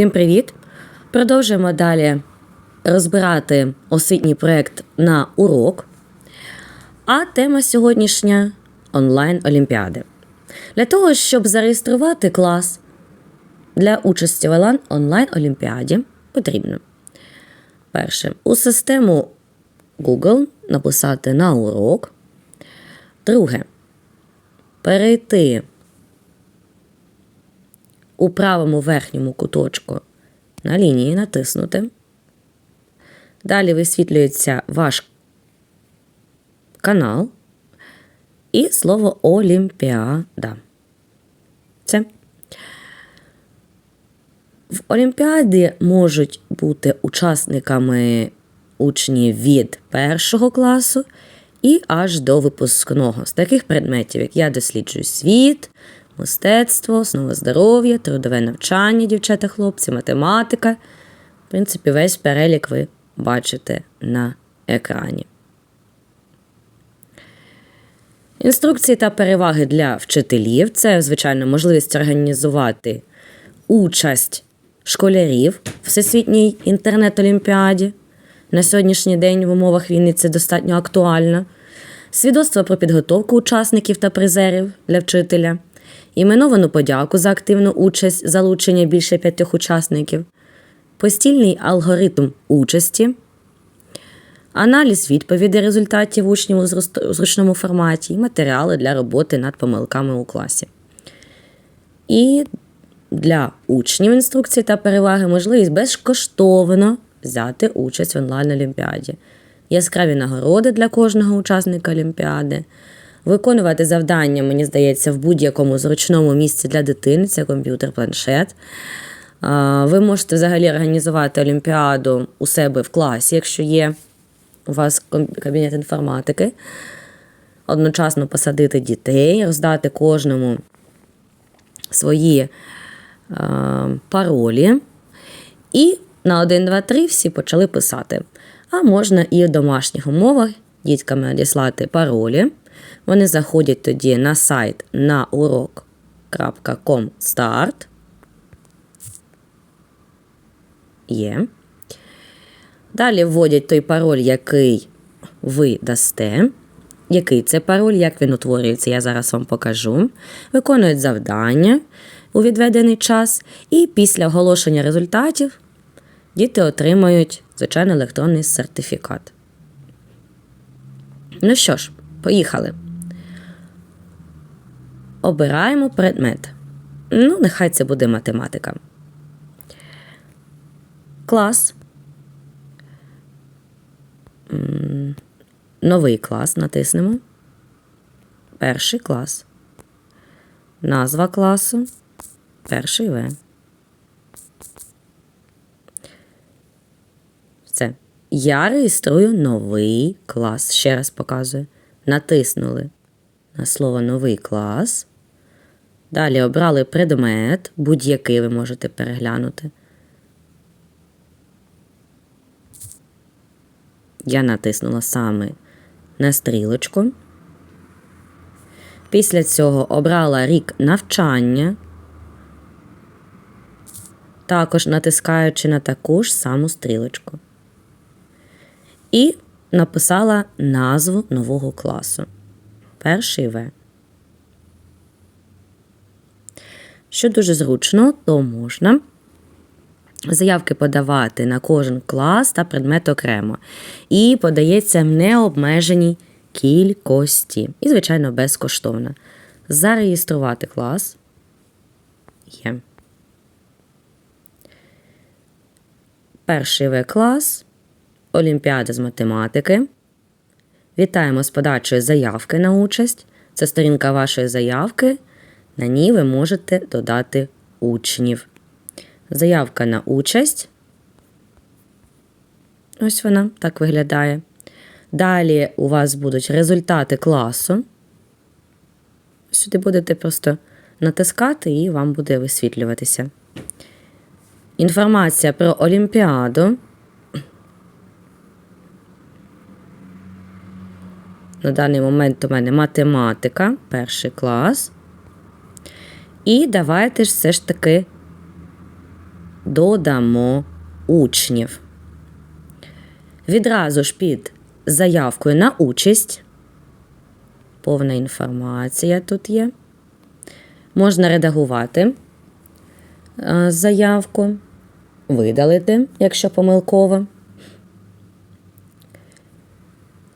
Всім привіт! Продовжуємо далі розбирати освітній проєкт на урок. А тема сьогоднішня онлайн-олімпіади. Для того, щоб зареєструвати клас для участі в онлайн-олімпіаді, потрібно перше у систему Google написати на урок. Друге перейти у правому верхньому куточку на лінії натиснути. Далі висвітлюється ваш канал і слово Олімпіада. Це. В Олімпіаді можуть бути учасниками учні від першого класу і аж до випускного з таких предметів, як я досліджую світ, мистецтво, основа здоров'я, трудове навчання, дівчата, хлопці, математика. В принципі, весь перелік ви бачите на екрані. Інструкції та переваги для вчителів це, звичайно, можливість організувати участь школярів в всесвітній інтернет-олімпіаді. На сьогоднішній день в умовах війни це достатньо актуально. Свідоцтво про підготовку учасників та призерів для вчителя, іменовану подяку за активну участь залучення більше п'ятьох учасників, постільний алгоритм участі, аналіз відповідей результатів учнів у зручному форматі і матеріали для роботи над помилками у класі. І для учнів інструкції та переваги можливість безкоштовно взяти участь в онлайн-олімпіаді, яскраві нагороди для кожного учасника Олімпіади, виконувати завдання, мені здається, в будь-якому зручному місці для дитини це комп'ютер, планшет. Ви можете взагалі організувати Олімпіаду у себе в класі, якщо є у вас кабінет інформатики. Одночасно посадити дітей, роздати кожному свої паролі. І на 1, 2, 3 всі почали писати. А можна і в домашніх умовах дітками надіслати паролі. Вони заходять тоді на сайт на урок.com. Є. Далі вводять той пароль, який ви дасте. Який це пароль, як він утворюється, я зараз вам покажу. Виконують завдання у відведений час, і після оголошення результатів діти отримають, звичайно, електронний сертифікат. Ну що ж, поїхали. Обираємо предмет. Ну, нехай це буде математика. Клас. Новий клас натиснемо. Перший клас. Назва класу. Перший В. Все. Я реєструю новий клас. Ще раз показую. Натиснули на слово новий клас. Далі обрали предмет, будь-який ви можете переглянути. Я натиснула саме на стрілочку. Після цього обрала рік навчання, також натискаючи на таку ж саму стрілочку. І написала назву нового класу. Перший В. Що дуже зручно, то можна заявки подавати на кожен клас та предмет окремо. І подається в необмеженій кількості. І, звичайно, безкоштовно. Зареєструвати клас є. Перший В клас. Олімпіада з математики. Вітаємо з подачою заявки на участь. Це сторінка вашої заявки. На ній ви можете додати учнів. Заявка на участь. Ось вона так виглядає. Далі у вас будуть результати класу. Сюди будете просто натискати і вам буде висвітлюватися. Інформація про Олімпіаду. На даний момент у мене математика, перший клас. І давайте ж все ж таки додамо учнів. Відразу ж під заявкою на участь. Повна інформація тут є. Можна редагувати е, заявку, видалити, якщо помилково.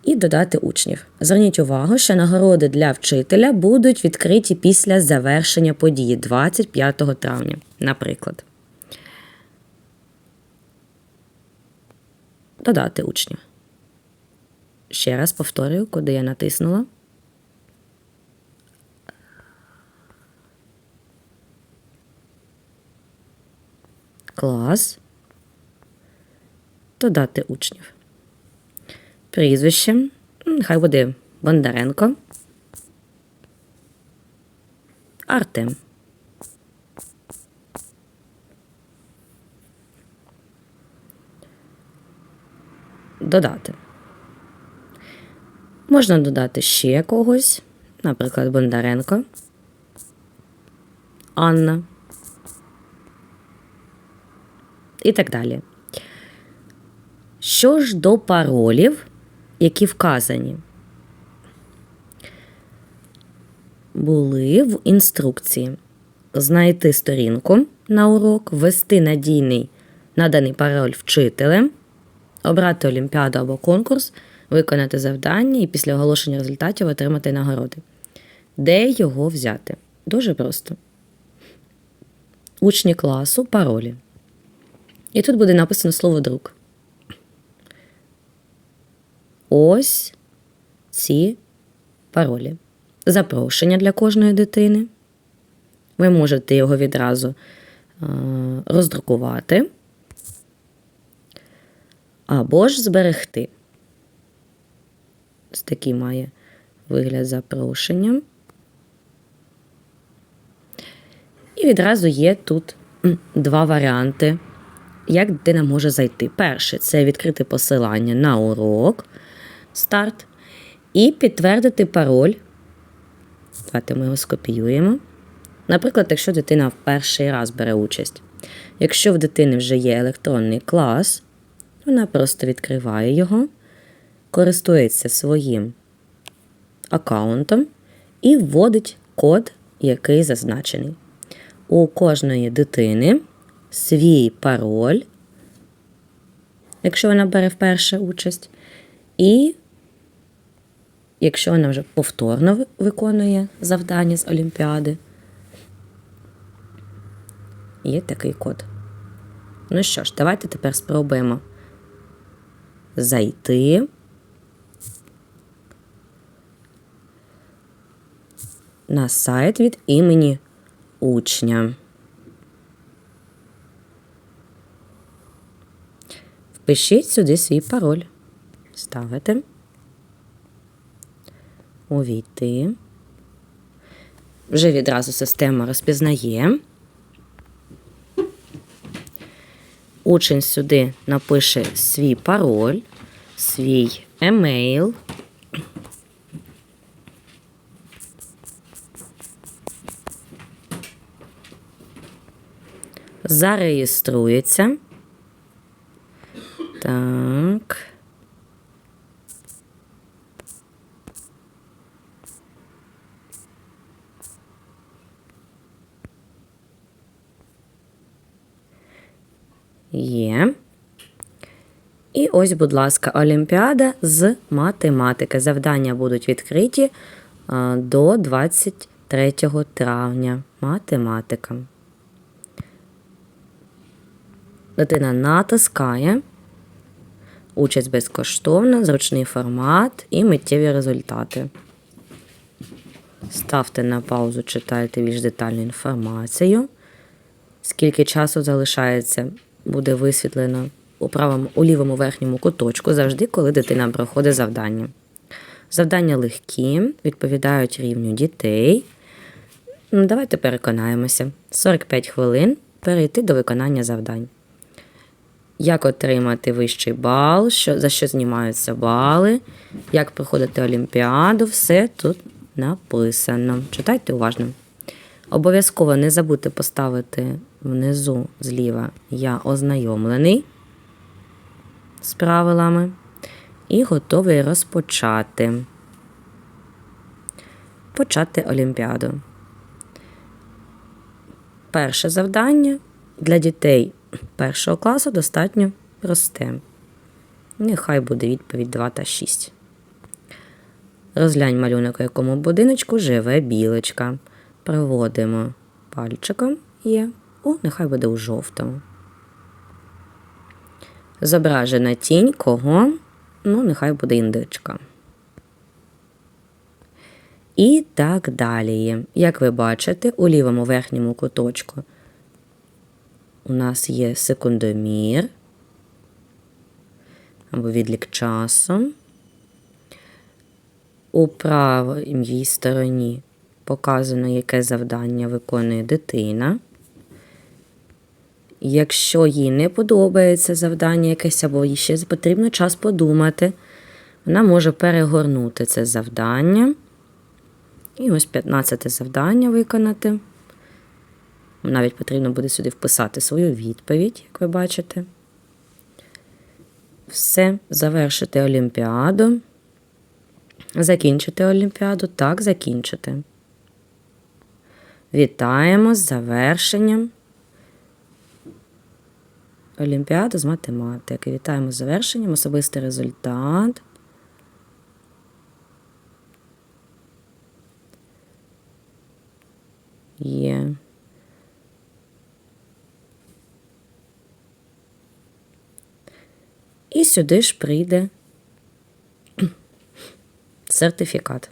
І додати учнів. Зверніть увагу, що нагороди для вчителя будуть відкриті після завершення події 25 травня, наприклад. Додати учнів. Ще раз повторюю, куди я натиснула. Клас. Додати учнів. Прізвище. М, Хай буде Бондаренко. Артем. Додати. Можна додати ще когось, наприклад, Бондаренко. Анна. І так далі. Що ж до паролів, які вказані, були в інструкції. Знайти сторінку на урок, ввести надійний наданий пароль вчителем, обрати олімпіаду або конкурс, виконати завдання і після оголошення результатів отримати нагороди. Де його взяти? Дуже просто. Учні класу, паролі. І тут буде написано слово друк. Ось ці паролі. Запрошення для кожної дитини. Ви можете його відразу е, роздрукувати або ж зберегти. Ось такий має вигляд запрошення. І відразу є тут два варіанти, як дитина може зайти. Перше це відкрити посилання на урок, старт, і підтвердити пароль. Давайте ми його скопіюємо. Наприклад, якщо дитина в перший раз бере участь. Якщо в дитини вже є електронний клас, вона просто відкриває його, користується своїм аккаунтом і вводить код, який зазначений. У кожної дитини свій пароль, якщо вона бере вперше участь, і якщо вона вже повторно виконує завдання з Олімпіади, є такий код. Ну що ж, давайте тепер спробуємо зайти. На сайт від імені учня. Впишіть сюди свій пароль. Ставите. Увійти. Вже відразу система розпізнає. Учень сюди напише свій пароль, свій емейл. Зареєструється. Так. Є. І ось, будь ласка, Олімпіада з математики. Завдання будуть відкриті до 23 травня. Математика. Дитина натискає. Участь безкоштовна, зручний формат і миттєві результати. Ставте на паузу, читайте більш детальну інформацію. Скільки часу залишається, буде висвітлено у правому у лівому верхньому куточку завжди, коли дитина проходить завдання. Завдання легкі, відповідають рівню дітей. Ну, Давайте переконаємося. 45 хвилин перейти до виконання завдань. Як отримати вищий бал, що, за що знімаються бали, як проходити олімпіаду, все тут написано. Читайте уважно. Обов'язково не забудьте поставити внизу зліва я ознайомлений з правилами і готовий розпочати. Почати Олімпіаду. Перше завдання для дітей першого класу достатньо просте. Нехай буде відповідь 2 та 6. Розглянь малюнок, у якому будиночку живе білочка. Проводимо пальчиком є. О, нехай буде у жовтому. Зображена тінь кого? Ну, нехай буде індичка. І так далі. Як ви бачите, у лівому верхньому куточку у нас є секундомір або відлік часу. У правій стороні показано, яке завдання виконує дитина. Якщо їй не подобається завдання якесь, або їй ще потрібно час подумати, вона може перегорнути це завдання. І ось 15 завдання виконати. Навіть потрібно буде сюди вписати свою відповідь, як ви бачите. Все, завершити Олімпіаду. Закінчити Олімпіаду. Так, закінчити. Вітаємо з завершенням. Олімпіаду з математики. Вітаємо з завершенням. Особистий результат. Є. І сюди ж прийде сертифікат.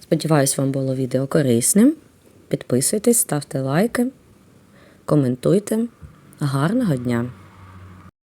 Сподіваюсь, вам було відео корисним. Підписуйтесь, ставте лайки, коментуйте. Гарного дня!